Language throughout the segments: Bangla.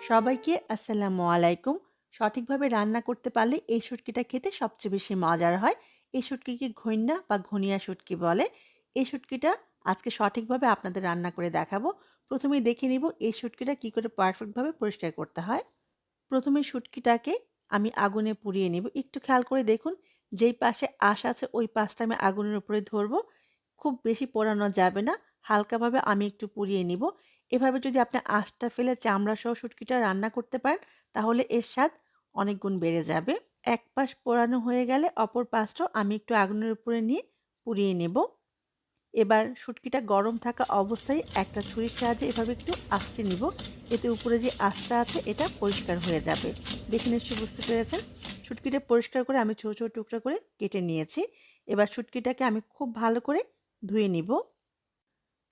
সবাইকে আসসালামু আলাইকুম। সঠিকভাবে রান্না করতে পারলে এই শুটকিটা খেতে সবচেয়ে বেশি মজার হয়। এই শুটকিকে ঘৈন্যা বা ঘনিয়া শুটকি বলে। এই শুটকিটা আজকে সঠিকভাবে আপনাদের রান্না করে দেখাবো। প্রথমেই দেখে নিব এই শুটকিটা কি করে পারফেক্টভাবে পরিষ্কার করতে হয়। প্রথমে শুটকিটাকে আমি আগুনে পুড়িয়ে নিব। একটু খেয়াল করে দেখুন, যেই পাশে আশ আছে ওই পাশটা আমি আগুনের উপরে ধরবো। খুব বেশি পোড়ানো যাবে না। হালকাভাবে আমি একটু পুড়িয়ে নিব। এভাবে যদি আপনি আঁশটা ফেলে চামড়া সহ শুটকিটা রান্না করতে পারেন, তাহলে এর স্বাদ অনেক গুণ বেড়ে যাবে। এক পাশ পোড়ানো হয়ে গেলে অপর পাশটাও আমি একটু আগুনের উপরে নিয়ে পুড়িয়ে নেব। এবার শুটকিটা গরম থাকা অবস্থায় একটা ছুরির সাহায্যে এভাবে একটু আঁচড়ে নিব। এতে উপরে যে আঁচটা আছে, এটা পরিষ্কার হয়ে যাবে। দেখে নিশ্চয়ই বুঝতে পেরেছেন? শুটকিটা পরিষ্কার করে আমি ছোটো ছোটো টুকরা করে কেটে নিয়েছি। এবার শুটকিটাকে আমি খুব ভালো করে ধুয়ে নিব।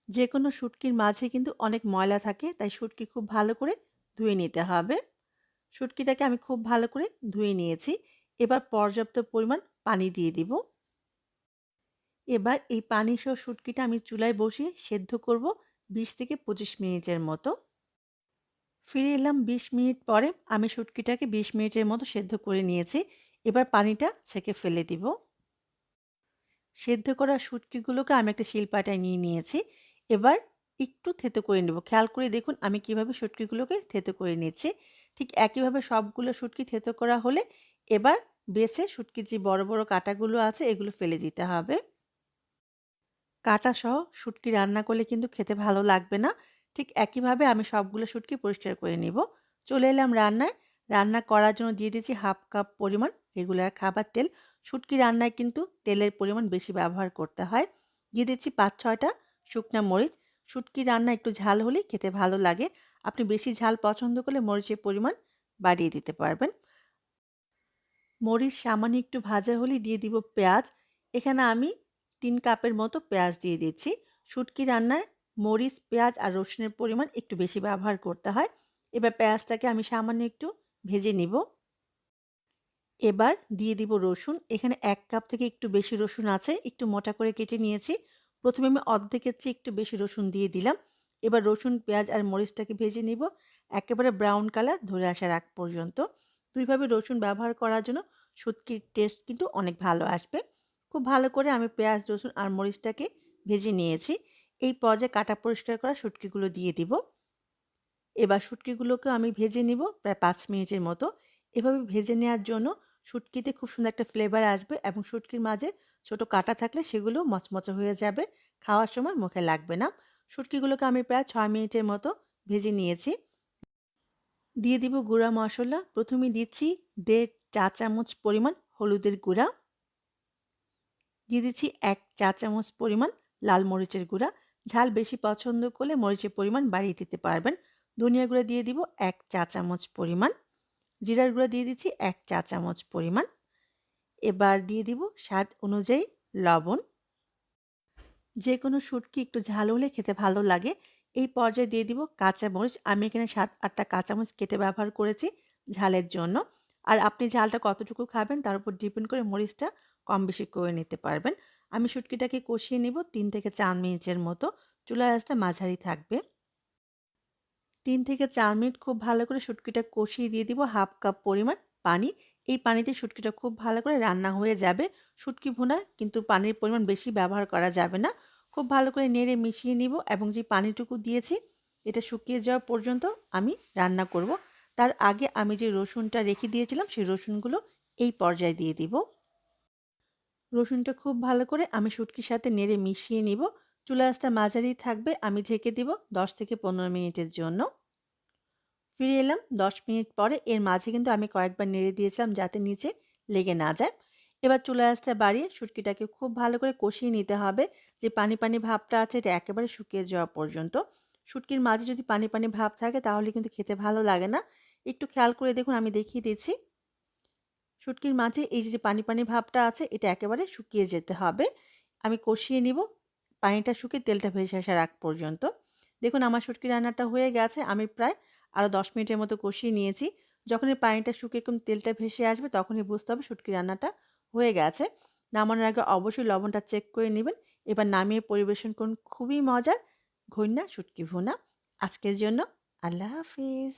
যে কোনো শুটকির মাঝে কিন্তু অনেক ময়লা থাকে, তাই শুটকি খুব ভালো করে ধুয়ে নিতে হবে। শুটকিটাকে আমি খুব ভালো করে ধুয়ে নিয়েছি। এবার পর্যাপ্ত পরিমাণ পানি দিয়ে দিব। এবার এই পানি সহ শুটকিটা আমি চুলায় বসিয়ে সেদ্ধ করব বিশ থেকে পঁচিশ মিনিটের মতো। ফিরে এলাম বিশ মিনিট পরে আমি শুটকিটাকে বিশ মিনিটের মতো সেদ্ধ করে নিয়েছি। এবার পানিটা ছেঁকে ফেলে দিব। সেদ্ধ করা শুটকিগুলোকে আমি একটা শিলপাটায় নিয়ে নিয়েছি। এবার একটু থেতো করে নেব। খেয়াল করে দেখুন আমি কীভাবে শুটকিগুলোকে থেতো করে নিয়েছি। ঠিক একইভাবে সবগুলো শুটকি থেতো করা হলে এবার বেছে শুটকির যে বড় বড় কাটাগুলো আছে এগুলো ফেলে দিতে হবে। কাটা সহ শুটকি রান্না করলে কিন্তু খেতে ভালো লাগবে না। ঠিক একইভাবে আমি সবগুলো শুটকি পরিষ্কার করে নিব। চলে এলাম রান্নায়। রান্না করার জন্য দিয়ে দিয়েছি হাফ কাপ পরিমাণ রেগুলার খাবার তেল। শুটকি রান্নায় কিন্তু তেলের পরিমাণ বেশি ব্যবহার করতে হয়। দিয়ে দিচ্ছি পাঁচ, ছয়টা শুকনা মরিচ, শুটকি রান্না একটু ঝাল হলেই খেতে ভালো লাগে। আপনি বেশি ঝাল পছন্দ করলে মরিচের পরিমাণ বাড়িয়ে দিতে পারবেন। মরিচ সামান্য একটু ভাজা হলেই দিয়ে দিব পেঁয়াজ। এখানে আমি তিন কাপের মতো পেঁয়াজ দিয়ে দিচ্ছি। শুটকি রান্নায় মরিচ, পেঁয়াজ আর রসুনের পরিমাণ একটু বেশি ব্যবহার করতে হয়। এবার পেঁয়াজটাকে আমি সামান্য একটু ভেজে নিব। এবার দিয়ে দিব রসুন। এখানে এক কাপ থেকে একটু বেশি রসুন আছে, একটু মোটা করে কেটে নিয়েছি। প্রথমে আমি অর্ধেকের চেয়ে একটু বেশি রসুন দিয়ে দিলাম। এবার রসুন, পেঁয়াজ আর মরিচটাকে ভেজে নিব। একেবারে ব্রাউন কালার ধরে আসার আগ পর্যন্ত। দুইভাবে রসুন ব্যবহার করার জন্য শুটকির টেস্ট কিন্তু অনেক ভালো আসবে। খুব ভালো করে আমি পেঁয়াজ, রসুন আর মরিচটাকে ভেজে নিয়েছি। এই পর্যায়ে কাটা পরিষ্কার করা শুটকিগুলো দিয়ে দিব। এবার শুটকিগুলোকে আমি ভেজে নিব প্রায় পাঁচ মিনিটের মতো। এভাবে ভেজে নেওয়ার জন্য শুটকিতে খুব সুন্দর একটা ফ্লেভার আসবে এবং শুটকির মাঝে ছোট কাটা থাকলে সেগুলো মচমচে হয়ে যাবে। খাওয়ার সময় মুখে লাগবে না। শুটকিগুলোকে আমি প্রায় ছয় মিনিটের মতো ভেজে নিয়েছি। দিয়ে দিব গুঁড়া মশলা। প্রথমে দিচ্ছি দেড় চা চামচ পরিমাণ হলুদের গুঁড়া। দিয়ে দিচ্ছি এক চা চামচ পরিমাণ লাল মরিচের গুঁড়া। ঝাল বেশি পছন্দ করলে মরিচের পরিমাণ বাড়িয়ে দিতে পারবেন। ধনিয়া গুঁড়া দিয়ে দিব এক চা চামচ পরিমাণ। জিরার গুঁড়া দিয়ে দিচ্ছি এক চা চামচ পরিমাণ। এবার দিয়ে দিব স্বাদ অনুযায়ী লবণ। যে কোনো শুটকি একটু ঝাল হলে খেতে ভালো লাগে। এই পর্যায়ে দিয়ে দিব কাঁচামরিচ। আমি এখানে সাত আটটা কাঁচামরিচ কেটে ব্যবহার করেছি ঝালের জন্য। আর আপনি ঝালটা কতটুকু খাবেন তার উপর ডিপেন্ড করে মরিচটা কম বেশি করে নিতে পারবেন। আমি শুটকিটাকে কষিয়ে নিব তিন থেকে চার মিনিটের মতো। চুলার আঁচটা মাঝারি থাকবে। তিন থেকে চার মিনিট খুব ভালো করে শুটকিটা কষিয়ে দিয়ে দিব হাফ কাপ পরিমাণ পানি। এই পানিতে শুটকিটা খুব ভালো করে রান্না হয়ে যাবে। শুটকি ভুনা কিন্তু পানির পরিমাণ বেশি ব্যবহার করা যাবে না। খুব ভালো করে নেড়ে মিশিয়ে নিব এবং যে পানিটুকু দিয়েছি, এটা শুকিয়ে যাওয়া পর্যন্ত আমি রান্না করব। তার আগে আমি যে রসুনটা রেখে দিয়েছিলাম, সেই রসুনগুলো এই পর্যায়ে দিয়ে দিব। রসুনটা খুব ভালো করে আমি শুটকির সাথে নেড়ে মিশিয়ে নিব। চুলা আঁচটা মাঝারি থাকবে, আমি ঢেকে দিব দশ থেকে পনেরো মিনিটের জন্য। ফিরে এলাম। দশ মিনিট পরে এর মাঝে কিন্তু আমি কয়েকবার নেড়ে দিয়েছিলাম যাতে নিচে লেগে না যায়। এবার চুলা আঁচটা বাড়িয়ে শুটকিটাকে খুব ভালো করে কষিয়ে নিতে হবে। যে পানি পানি ভাবটা আছে এটা একেবারে শুকিয়ে যাওয়া পর্যন্ত। শুটকির মাঝে যদি পানি পানি ভাব থাকে তাহলে কিন্তু খেতে ভালো লাগে না। একটু খেয়াল করে দেখুন, আমি দেখিয়ে দিচ্ছি। শুটকির মাঝে এই যে পানি পানি ভাবটা আছে এটা একেবারে শুকিয়ে যেতে হবে। আমি কষিয়ে নিব। পানিটা শুকিয়ে তেলটা ভেসে আসার আগ পর্যন্ত। দেখুন, আমার শুটকি রান্নাটা হয়ে গেছে। আমি প্রায় আরও দশ মিনিটের মতো কষিয়ে নিয়েছি। যখন এই পানিটা শুকিয়ে এরকম তেলটা ভেসে আসবে, তখনই বুঝতে হবে শুটকি রান্নাটা হয়ে গেছে। নামানোর আগে অবশ্যই লবণটা চেক করে নেবেন। এবার নামিয়ে পরিবেশন করুন। খুবই মজার ঘন্যা শুটকি ভুনা। আজকের জন্য আল্লাহ হাফিজ।